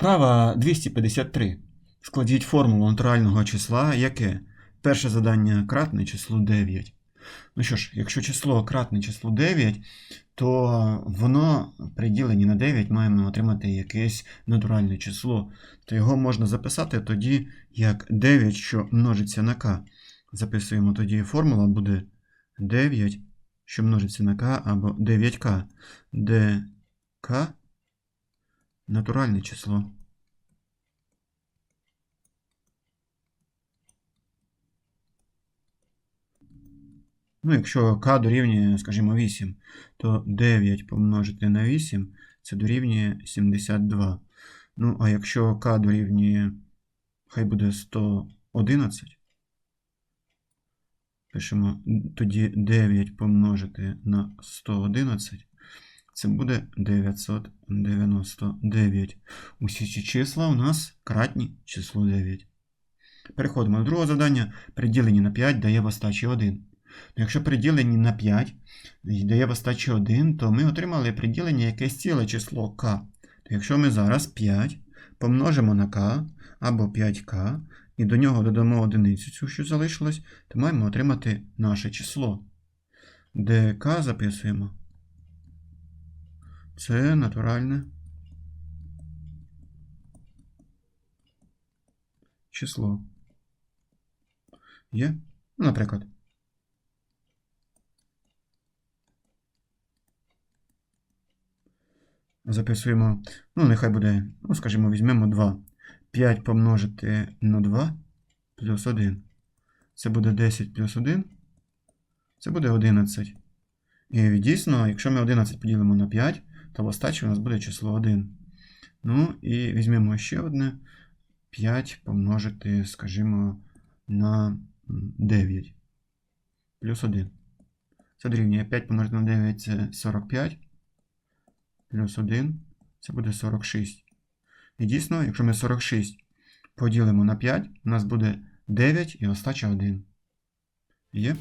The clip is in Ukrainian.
Вправа 253. Складіть формулу натурального числа, яке перше задання кратне числу 9. Ну що ж, якщо число кратне числу 9, то воно при діленні на 9 маємо отримати якесь натуральне число. То його можна записати тоді, як 9, що множиться на k. Записуємо тоді формула буде 9, що множиться на k, або 9k, де k натуральне число. Ну, якщо k дорівнює, скажімо, 8, то 9 помножити на 8 це дорівнює 72. Ну, а якщо k дорівнює, хай буде 111, пишемо тоді 9 помножити на 111, це буде 999. Усі ці числа у нас кратні числу 9. Переходимо до другого завдання. При діленні на 5 дає в остачі 1. Якщо при діленні на 5 дає в остачі 1, то ми отримали при діленні якесь ціле число k. То якщо ми зараз 5 помножимо на k або 5k, і до нього додамо одиницю цю, що залишилось, то маємо отримати наше число. K записуємо. Це натуральне число. Є? Ну, наприклад. Записуємо, ну, нехай буде, ну, скажімо, візьмемо 2. 5 помножити на 2 плюс 1. Це буде 10 плюс 1. Це буде 11. І дійсно, якщо ми 11 поділимо на 5, то в остачі у нас буде число 1. Ну, і візьмемо ще одне. 5 помножити, скажімо, на 9. Плюс 1. Це дорівнює 5 помножити на 9 це 45. Плюс 1 це буде 46. І дійсно, якщо ми 46 поділимо на 5, у нас буде 9 і остача 1. Є?